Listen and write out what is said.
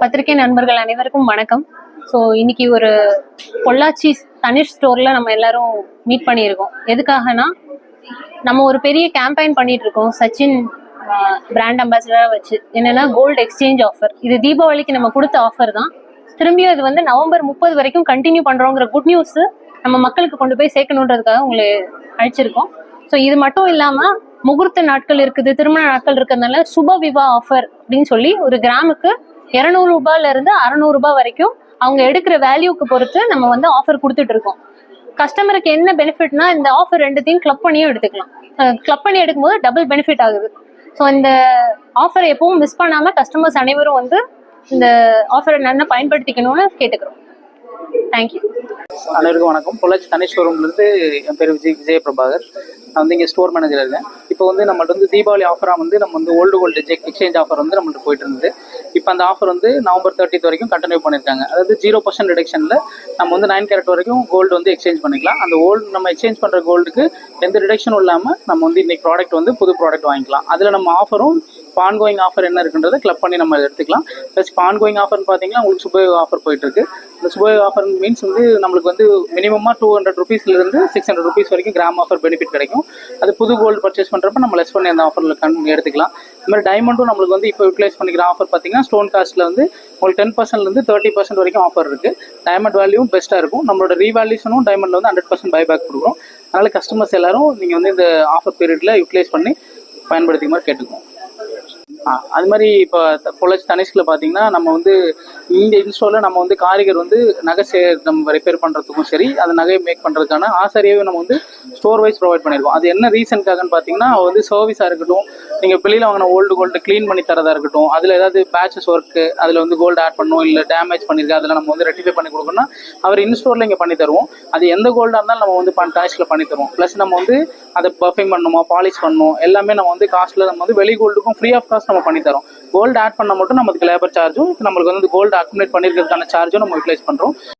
பத்திரிகை நண்பர்கள் அனைவருக்கும் வணக்கம். ஸோ இன்னைக்கு ஒரு பொள்ளாச்சி தனிஷ் ஸ்டோர்ல நம்ம எல்லாரும் மீட் பண்ணியிருக்கோம். எதுக்காகனா நம்ம ஒரு பெரிய கேம்பெயின் பண்ணிட்டு இருக்கோம் சச்சின் பிராண்ட் அம்பாசிடராக வச்சு. என்னன்னா கோல்டு எக்ஸ்சேஞ்ச் ஆஃபர் இது தீபாவளிக்கு நம்ம கொடுத்த ஆஃபர் தான். திரும்பியும் இது வந்து நவம்பர் முப்பது வரைக்கும் கண்டினியூ பண்றோங்கிற குட் நியூஸ் நம்ம மக்களுக்கு கொண்டு போய் சேர்க்கணுன்றதுக்காக உங்களை அழைச்சிருக்கோம். ஸோ இது மட்டும் இல்லாம முகூர்த்த நாட்கள் இருக்குது திருமண நாட்கள் இருக்கிறதுனால சுப விவா ஆஃபர் அப்படின்னு சொல்லி ஒரு கிராமுக்கு இரநூறு ரூபாயில இருந்து அறநூறு ரூபாய் வரைக்கும் அவங்க எடுக்கிற வேல்யூக்கு பொறுத்து நம்ம வந்து ஆஃபர் கொடுத்துட்டு இருக்கோம். கஸ்டமருக்கு என்ன பெனிஃபிட்னா இந்த ஆஃபர் ரெண்டுத்தையும் கிளப் பண்ணியும் எடுத்துக்கலாம். கிளப் பண்ணி எடுக்கும்போது டபுள் பெனிஃபிட் ஆகுது. ஸோ இந்த ஆஃபரை எப்பவும் மிஸ் பண்ணாம கஸ்டமர்ஸ் அனைவரும் வந்து இந்த ஆஃபரை நல்லா பயன்படுத்திக்கணும்னு கேட்டுக்கிறோம். தேங்க்யூ அனைவருக்கும் வணக்கம். பொள்ளாச்சி தனி ஷோரூம்லேருந்து என் பேர் விஜய் விஜய பிரபாகர் நான் வந்து இங்கே ஸ்டோர் மேனேஜர் இருக்கேன். இப்போ வந்து நம்மள்ட்ட வந்து தீபாவளி ஆஃபராக வந்து நம்ம வந்து ஓல்டு கோல்டு எக்ஸ்சேஞ்ச் ஆஃபர் வந்து நம்மள்ட்ட போயிட்டு இருந்தது இப்போ அந்த ஆஃபர் வந்து நவம்பர் தேர்ட்டி வரைக்கும் கண்டினியூ பண்ணியிருக்காங்க. அதாவது ஜீரோ பர்சன்ட் ரிடக்ஷனில் நம்ம வந்து நைன் கேரட் வரைக்கும் கோல்டு வந்து எக்ஸ்சேஞ்ச் பண்ணிக்கலாம். அந்த ஓல்டு நம்ம எக்ஸ்சேஞ்ச் பண்ணுற கோல்டுக்கு எந்த ரிடக்ஷனும் இல்லாமல் நம்ம வந்து இன்னைக்கு ப்ராடக்ட் வந்து புது ப்ராடக்ட் வாங்கிக்கலாம். அதில் நம்ம ஆஃபரும் இப்போ ஆன்கோயிங் ஆஃபர் என்ன இருக்குன்றதை கிளப் பண்ணி நம்ம எடுத்துக்கலாம். ப்ளஸ் இப்போ ஆன்கோயிங் ஆஃபர்னு பார்த்தீங்கன்னா உங்களுக்கு சுபயோக ஆஃபர் போயிட்டு இருக்கு இந்த சுபயோக ஆஃபர் மீன்ஸ் வந்து நம்மளுக்கு வந்து மினிமமாக டூ ஹண்ட்ரட் ருபீஸ்லேருந்து சிக்ஸ் ஹண்ட்ரட் ருபீஸ் வரைக்கும் கிராம் ஆஃபர் பெனிஃபிட் கிடைக்கும். அது புது கோல்டு பர்ச்சேஸ் பண்ணுறப்ப நம்ம லெஸ் பண்ணி அந்த ஆஃபரில் கண் எடுத்துக்கலாம். இது மாதிரி டைமண்டும் நம்மளுக்கு வந்து இப்போ யூட்டிலைஸ் பண்ணிக்கிற ஆஃபர் பார்த்தீங்கன்னா ஸ்டோன் காஸ்ட்டில் வந்து உங்களுக்கு டென் பர்சன்ட்லேருந்து தேர்ட்டி பர்சன்ட் வரைக்கும் ஆஃபர் இருக்குது டைமண்ட் வேல்யூவும் பெஸ்ட்டாக இருக்கும். நம்மளோட ரீவேல்யூஷனும் டைமண்டில் வந்து ஹண்ட்ரட் பர்சன்ட் பைபேக் கொடுக்குறோம். அதனால் கஸ்டமர்ஸ் எல்லாரும் நீங்கள் வந்து இந்த ஆஃபர் பீரியடில் யூட்டிலைஸ் பண்ணி பயன்படுத்திக்க மாதிரி கேட்டுக்குவோம். அது மாதிரி இப்போ பொள்ளாச்சி தனிஷ்கில் பார்த்தீங்கன்னா நம்ம வந்து இந்த இன்ஸ்டோவில் நம்ம வந்து காரிகர் வந்து நகை சே நம்ம ரிப்பேர் பண்ணுறதுக்கும் சரி அந்த நகையை மேக் பண்ணுறதுக்கான ஆசாரியாவே நம்ம வந்து ஸ்டோர் வைஸ் ப்ரொவைட் பண்ணியிருக்கோம் அது என்ன ரீசனுக்காகன்னு பார்த்தீங்கன்னா வந்து சர்வீஸாக இருக்கட்டும் நீங்கள் வெளியில் வாங்கின ஓல்டு கோல்டு க்ளீன் பண்ணி தரதாக இருக்கட்டும் அதில் ஏதாவது பேச்சஸ் ஒர்க்கு அதில் வந்து கோல்டு ஆட் பண்ணணும் இல்லை டேமேஜ் பண்ணியிருக்கு அதில் நம்ம வந்து ரெட்டிஃபை பண்ணி கொடுக்கணும்னா அவர் இன்ஸ்டோரில் இங்கே பண்ணி தருவோம். அது எந்த கோல்டாக இருந்தாலும் நம்ம வந்து பண் டேஷ்ல பண்ணி தருவோம். ப்ளஸ் நம்ம வந்து அதை பர்ஃபிங் பண்ணணுமா பாலிஷ் பண்ணணும் எல்லாமே நம்ம வந்து காஸ்ட்டில் நம்ம வந்து வெளி கோல்டுக்கும் ஃப்ரீ ஆஃப் காஸ்ட் நம்ம பண்ணி தரோம். கோல்டு ஆட் பண்ண மட்டும் நமக்கு லேபர் சார்ஜும் நம்மளுக்கு வந்து கோல்டு அக்குமுலேட் பண்ணியிருக்கிறதுக்கான சார்ஜும் நம்ம யூட்டிலைஸ் பண்ணுறோம்